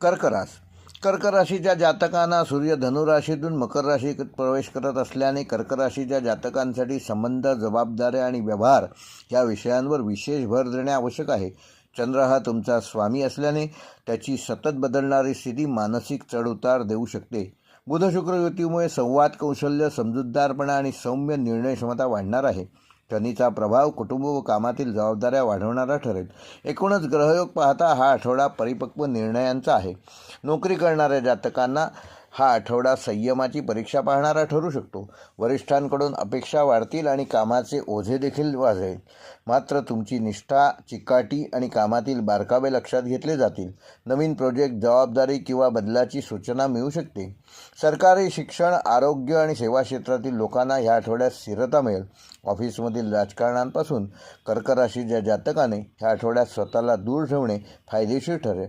कर्करास. कर्कराशीच्या जातकांना सूर्य धनुराशीतून मकर राशीत प्रवेश करत असल्याने कर्कराशीच्या जातकांसाठी संबंध जबाबदाऱ्या आणि व्यवहार या विषयांवर विशेष भर देणे आवश्यक आहे. चंद्र हा तुमचा स्वामी असल्याने त्याची सतत बदलणारी स्थिती मानसिक चढउतार देऊ शकते. बुध शुक्र युतीमुळे संवाद कौशल्य समजूतदारपणा आणि सौम्य निर्णय क्षमता वाढणार आहे. शनीचा प्रभाव कुटुंब व कामातील जबाबदाऱ्या वाढवणारा ठरेल. एकूणच ग्रहयोग पाहता हा आठवडा परिपक्व निर्णयांचा आहे. नोकरी करणाऱ्या जातकांना हा आठवडा संयमाची परीक्षा पाहणारा ठरू शकतो. वरिष्ठांकडून अपेक्षा वाढतील आणि कामाचे ओझे देखील वाजेल मात्र तुमची निष्ठा चिकाटी आणि कामातील बारकावे लक्षात घेतले जातील. नवीन प्रोजेक्ट जबाबदारी किंवा बदलाची सूचना मिळू शकते. सरकारी शिक्षण आरोग्य आणि सेवा क्षेत्रातील लोकांना ह्या आठवड्यात स्थिरता मिळेल. ऑफिसमधील राजकारणांपासून कर्कराशीच्या जातकाने ह्या आठवड्यात स्वतःला दूर ठेवणे फायदेशीर ठरेल.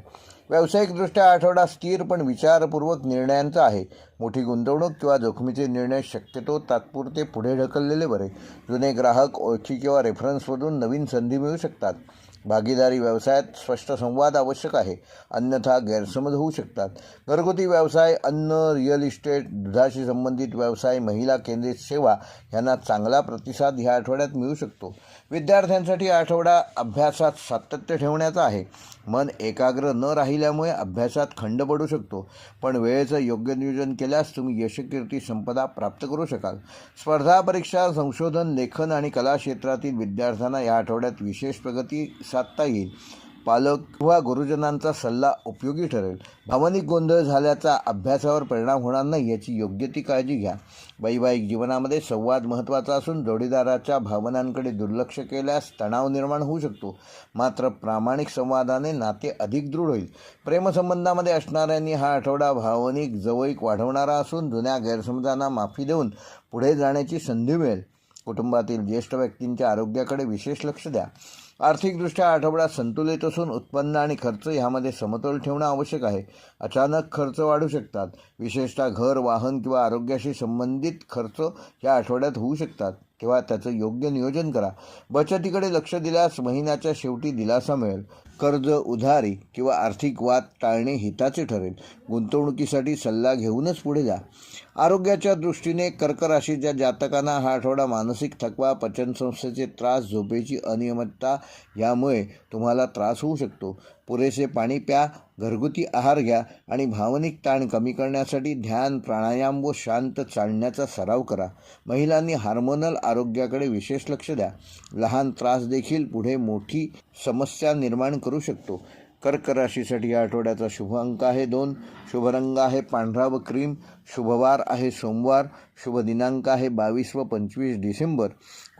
व्यावसायिकदृष्ट्या आठवडा स्थिर पण विचारपूर्वक निर्णयांचा आहे. मोठी गुंतवणूक किंवा जोखमीचे निर्णय शक्यतो तात्पुरते पुढे ढकललेले बरे. जुने ग्राहक ओळखी किंवा रेफरन्समधून नवीन संधी मिळू शकतात. भागीदारी व्यवसायात स्पष्ट संवाद आवश्यक आहे. अन्यथा गैरसमज होऊ शकतात. घरगुती व्यवसाय अन्न रिअल इस्टेट दुधाशी संबंधित व्यवसाय महिला केंद्रित सेवा यांना चांगला प्रतिसाद ह्या आठवड्यात मिळू शकतो. विद्यार्थ्यांसाठी आठवडा अभ्यासात सातत्य ठेवण्याचा आहे. मन एकाग्र न राहिल्यामुळे अभ्यासात खंड पडू शकतो. पण वेळेचं योग्य नियोजन केल्यास तुम्ही यशकीर्ती संपदा प्राप्त करू शकाल. स्पर्धा परीक्षा संशोधन लेखन आणि कला क्षेत्रातील विद्यार्थ्यांना या आठवड्यात विशेष प्रगती साधता येईल. पालक किंवा गुरुजनांचा सल्ला उपयोगी ठरेल. भावनिक गोंधळ झाल्याचा अभ्यासावर परिणाम होणार नाही याची योग्य ती काळजी घ्या. वैवाहिक जीवनामध्ये संवाद महत्त्वाचा असून जोडीदाराच्या भावनांकडे दुर्लक्ष केल्यास तणाव निर्माण होऊ शकतो. मात्र प्रामाणिक संवादाने नाते अधिक दृढ होईल. प्रेमसंबंधामध्ये असणाऱ्यांनी हा आठवडा भावनिक जवळीक वाढवणारा असून जुन्या गैरसमजांना माफी देऊन पुढे जाण्याची संधी मिळेल. कुटुंबातील ज्येष्ठ व्यक्तींच्या आरोग्याकडे विशेष लक्ष द्या. आर्थिकदृष्ट्या आठवडा संतुलित असून उत्पन्न आणि खर्च ह्यामध्ये समतोल ठेवणं आवश्यक आहे. अचानक खर्च वाढू शकतात. विशेषतः घर वाहन किंवा आरोग्याशी संबंधित खर्च या आठवड्यात होऊ शकतात. किंवा त्याचं योग्य नियोजन करा. बचतीकडे लक्ष दिल्यास महिन्याच्या शेवटी दिलासा मिळेल. कर्ज उधारी किंवा आर्थिक वाद टाळणे हिताचे ठरेल. गुंतवणुकीसाठी सल्ला घेऊनच पुढे जा. आरोग्याच्या दृष्टीने कर्कराशीच्या जातकांना हा आठवडा मानसिक थकवा पचनसंस्थेचे त्रास झोपेची अनियमितता यामुळे तुम्हाला त्रास होऊ शकतो. पुरेसे पाणी प्या घरगुती आहार घ्या आणि भावनिक ताण कमी करण्यासाठी ध्यान प्राणायाम व शांत चालण्याचा सराव करा. महिलांनी हार्मोनल आरोग्याकडे विशेष लक्ष द्या. लहान त्रास देखील पुढे मोठी समस्या निर्माण करू शकतो. कर्क राशीसाठी या आठवड्याचा शुभ अंक आहे दोन. शुभरंग आहे पांढरा व क्रीम. शुभवार आहे सोमवार. शुभ दिनांक आहे बावीस व पंचवीस डिसेंबर.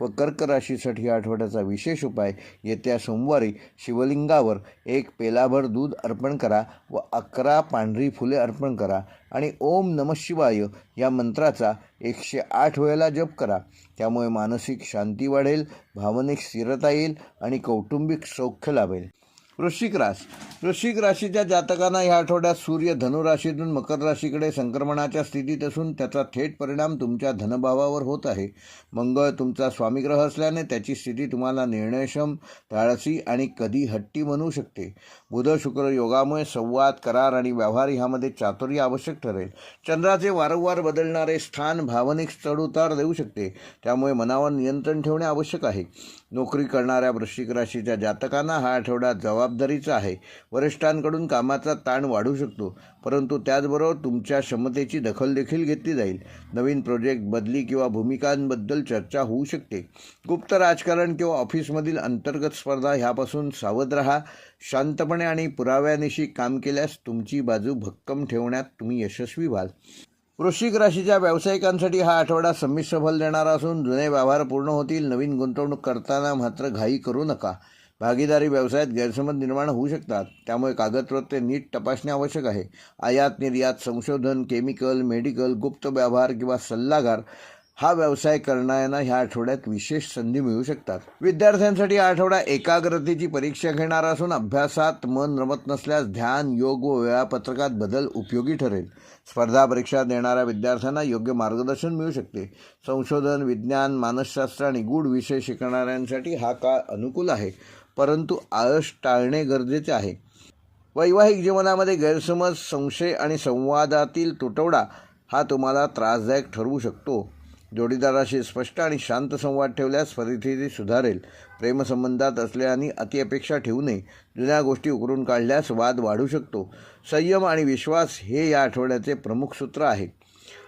व कर्क राशीसाठी या आठवड्याचा विशेष उपाय येत्या सोमवारी शिवलिंगावर एक पेलाभर दूध अर्पण करा व अकरा पांढरी फुले अर्पण करा आणि ओम नम शिवाय या मंत्राचा एकशे आठ वेळेला जप करा. त्यामुळे मानसिक शांती वाढेल भावनिक स्थिरता येईल आणि कौटुंबिक सौख्य लाभेल. वृश्चिक रास वृश्चिक राशीच्या जातकांना ह्या आठवड्यात सूर्य धनुराशीतून मकर राशीकडे संक्रमणाच्या स्थितीत असून त्याचा थेट परिणाम तुमच्या धनभावावर होत आहे. मंगळ तुमचा स्वामीग्रह असल्याने त्याची स्थिती तुम्हाला निर्णयक्षम धाडसी आणि कधी हट्टी बनवू शकते. बुध शुक्र योगामुळे संवाद करार आणि व्यवहार ह्यामध्ये चातुर्य आवश्यक ठरेल. चंद्राचे वारंवार बदलणारे स्थान भावनिक चढउतार देऊ शकते. त्यामुळे मनावर नियंत्रण ठेवणे आवश्यक आहे. नोकरी करणाऱ्या वृश्चिक राशीच्या जातकांना हा आठवडा जबाबदारीचा आहे. वरिष्ठांकडून कामाचा ताण वाढू शकतो परंतु त्याचबरोबर तुमच्या क्षमतेची दखल देखील घेतली जाईल. नवीन प्रोजेक्ट बदली किंवा भूमिकांबद्दल चर्चा होऊ शकते. गुप्त राजकारण किंवा ऑफिसमधील अंतर्गत स्पर्धा ह्यापासून सावध राहा. शांतपणे आणि पुराव्यानिशी काम केल्यास तुमची बाजू भक्कम ठेवण्यात तुम्ही यशस्वी व्हाल. वृश्चिक राशीच्या व्यावसायिकांसाठी हा आठवडा संमिश्र फल देणारा असून जुने व्यवहार पूर्ण होतील. नवीन गुंतवणूक करताना मात्र घाई करू नका. भागीदारी व्यवसायात गैरसमज निर्माण होऊ शकतात. त्यामुळे कागदपत्रे नीट तपासणे आवश्यक आहे. आयात निर्यात संशोधन केमिकल मेडिकल गुप्त व्यवहार किंवा सल्लागार हा व्यवसाय करणाऱ्यांना ह्या आठवड्यात विशेष संधी मिळू शकतात. विद्यार्थ्यांसाठी हा आठवडा एकाग्रतेची परीक्षा घेणारा असून अभ्यासात मन रमत नसल्यास ध्यान योग व वेळापत्रकात बदल उपयोगी ठरेल. स्पर्धा परीक्षा देणाऱ्या विद्यार्थ्यांना योग्य मार्गदर्शन मिळू शकते. संशोधन विज्ञान मानसशास्त्र आणि गूढ विषय शिकणाऱ्यांसाठी हा काळ अनुकूल आहे. परंतु आळस टाळणे गरजेचे आहे. वैवाहिक जीवनामध्ये गैरसमज संशय आणि संवादातील तुटवडा हा तुम्हाला त्रासदायक ठरवू शकतो. जोडीदाराशी स्पष्ट आणि शांत संवाद ठेवल्यास परिस्थिती सुधारेल. प्रेमसंबंधात असल्याने अतिअपेक्षा ठेवू नये. जुन्या गोष्टी उकरून काढल्यास वाद वाढू शकतो. संयम आणि विश्वास हे या आठवड्याचे प्रमुख सूत्र आहे.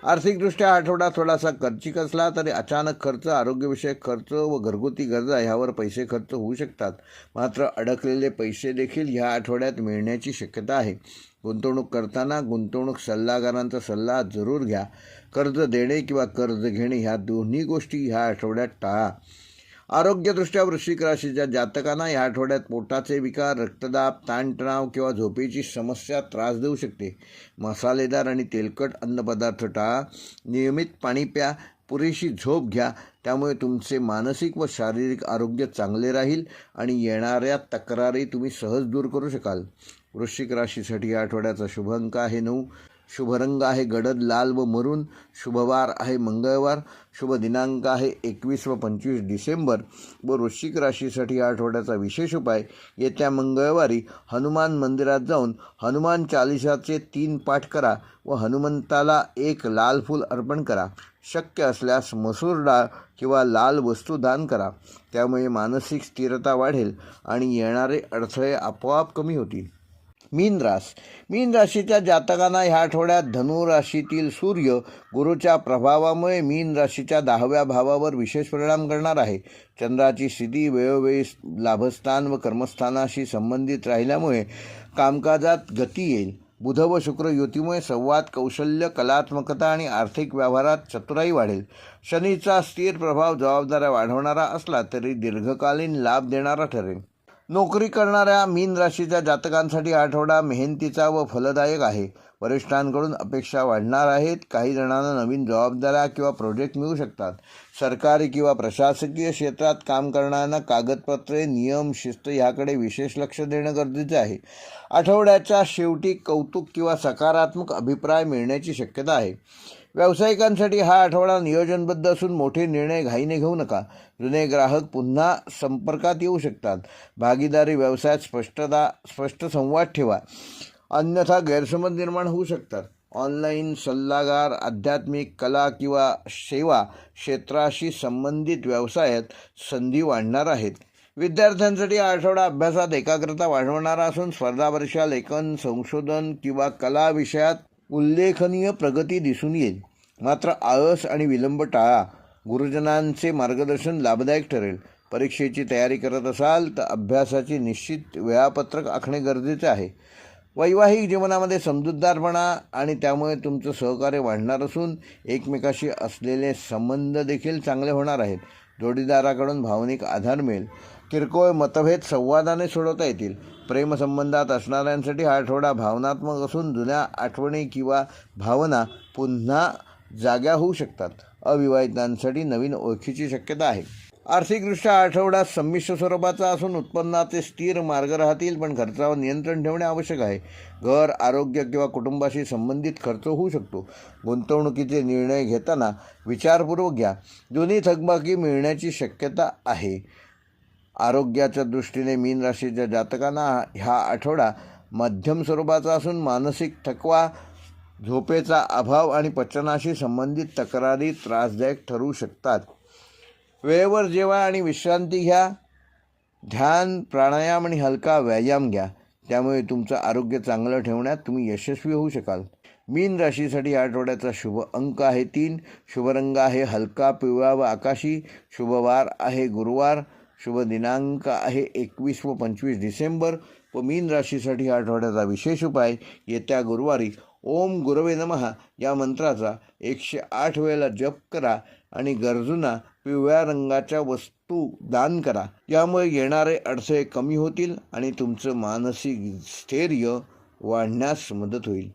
आर्थिकदृष्ट्या आठवडा थोडासा खर्चिक असला तरी अचानक खर्च आरोग्यविषयक खर्च व घरगुती गरजा ह्यावर पैसे खर्च होऊ शकतात. मात्र अडकलेले पैसे देखील ह्या आठवड्यात मिळण्याची शक्यता आहे. गुंतवणूक करताना गुंतवणूक सल्लागारांचा सल्ला जरूर घ्या. कर्ज देणे किंवा कर्ज घेणे ह्या दोन्ही गोष्टी ह्या आठवड्यात टाळा. आरोग्यदृष्ट्या वृश्चिक राशीच्या जातकांना या आठवड्यात पोटाचे विकार रक्तदाब ताणतणाव किंवा झोपेची समस्या त्रास देऊ शकते. मसालेदार आणि तेलकट अन्नपदार्थ टाळा. नियमित पाणी प्या. पुरेशी झोप घ्या. त्यामुळे तुमचे मानसिक व शारीरिक आरोग्य चांगले राहील आणि येणाऱ्या तक्रारी तुम्ही सहज दूर करू शकाल. वृश्चिक राशीसाठी या आठवड्याचा शुभ अंक आहे नऊ. शुभरंग आहे गडद लाल व मरून. शुभवार आहे मंगळवार. शुभ दिनांक आहे एकवीस व पंचवीस डिसेंबर व वृश्चिक राशीसाठी या आठवड्याचा विशेष उपाय. येत्या मंगळवारी हनुमान मंदिरात जाऊन हनुमान चालिसाचे तीन पाठ करा व हनुमंताला एक लाल फूल अर्पण करा. शक्य असल्यास मसूर डाळ किंवा लाल वस्तू दान करा. त्यामुळे मानसिक स्थिरता वाढेल आणि येणारे अडथळे आपोआप कमी होतील. मीन रास मीन राशीच्या जातकांना ह्या आठवड्यात धनु राशीतील सूर्य गुरुच्या प्रभावामुळे मीन राशीच्या दहाव्या भावावर विशेष परिणाम करणार आहे. चंद्राची स्थिती वेळोवेळी लाभस्थान व कर्मस्थानाशी संबंधित राहिल्यामुळे कामकाजात गती येईल. बुध व शुक्र युतीमुळे संवाद कौशल्य कलात्मकता आणि आर्थिक व्यवहारात चतुराई वाढेल. शनीचा स्थिर प्रभाव जबाबदाऱ्या वाढवणारा असला तरी दीर्घकालीन लाभ देणारा ठरेल. नोकरी करणाऱ्या मीन राशीच्या जातकांसाठी आठवडा मेहनतीचा व फलदायक आहे. वरिष्ठांकडून अपेक्षा वाढणार आहेत. काही जणांना नवीन जबाबदाऱ्या किंवा प्रोजेक्ट मिळू शकतात. सरकारी किंवा प्रशासकीय क्षेत्रात काम करणाऱ्यांना कागदपत्रे नियम शिस्त ह्याकडे विशेष लक्ष देणं गरजेचे आहे. आठवड्याच्या शेवटी कौतुक किंवा सकारात्मक अभिप्राय मिळण्याची शक्यता आहे. व्यावसायिकांसाठी हा आठवडा नियोजनबद्ध असून मोठे निर्णय घाईने घेऊ नका. जुने ग्राहक पुन्हा संपर्कात येऊ शकतात. भागीदारी व्यवसायात स्पष्टता स्पष्ट संवाद ठेवा. अन्यथा गैरसमज निर्माण होऊ शकतात. ऑनलाईन सल्लागार आध्यात्मिक कला किंवा सेवा क्षेत्राशी संबंधित व्यवसायात संधी वाढणार आहेत. विद्यार्थ्यांसाठी हा आठवडा अभ्यासात एकाग्रता वाढवणारा असून स्पर्धा परीक्षा लेखन संशोधन किंवा कला विषयात उल्लेखनीय प्रगती दिसून येईल. मात्र आळस आणि विलंब टाळा गुरुजनांचे मार्गदर्शन लाभदायक ठरेल. परीक्षेची तयारी करत असाल तर अभ्यासाची निश्चित वेळापत्रक आखणे गरजेचे आहे. वैवाहिक जीवनामध्ये समजूतदारपणा आणि त्यामुळे तुमचं सहकार्य वाढणार असून एकमेकाशी असलेले संबंध देखील चांगले होणार आहेत. जोडीदाराकडून भावनिक आधार मिळेल. किरकोळ मतभेद संवादाने सोडवता येतील. प्रेमसंबंधात असणाऱ्यांसाठी हा आठवडा भावनात्मक असून जुन्या आठवणी किंवा भावना पुन्हा जाग्या होऊ शकतात. अविवाहितांसाठी नवीन ओळखीची शक्यता आहे. आर्थिकदृष्ट्या आठवडा संमिश्र स्वरूपाचा असून उत्पन्नाचे स्थिर मार्ग राहतील पण खर्चावर नियंत्रण ठेवणे आवश्यक आहे. घर आरोग्य किंवा कुटुंबाशी संबंधित खर्च होऊ शकतो. गुंतवणुकीचे निर्णय घेताना विचारपूर्वक घ्या. दोन्ही थकबाकी मिळण्याची शक्यता आहे. आरोग्याच्या दृष्टीने मीन राशीच्या जातकांना हा आठवडा मध्यम स्वरूपाचा असून मानसिक थकवा झोपेचा अभाव आणि पचनाशी संबंधित तक्रारी त्रासदायक ठरू शकतात. वेळेवर जेवा आणि विश्रांती घ्या. ध्यान प्राणायाम आणि हलका व्यायाम घ्या. त्यामुळे तुमचं आरोग्य चांगलं ठेवण्यात तुम्ही यशस्वी होऊ शकाल. मीन राशीसाठी या आठवड्याचा शुभ अंक आहे तीन. शुभ रंग आहे हलका पिवळा व आकाशी. शुभवार आहे गुरुवार. शुभ दिनांक आहे एकवीस व पंचवीस डिसेंबर. व मीन राशीसाठी या आठवड्याचा विशेष उपाय येत्या गुरुवारी ओम गुरवे नमहा या मंत्राचा एकशे आठ वेळेला जप करा आणि गरजूंना पिवळ्या रंगाच्या वस्तू दान करा. यामुळे येणारे अडथळे कमी होतील आणि तुमचं मानसिक स्थैर्य वाढण्यास मदत होईल.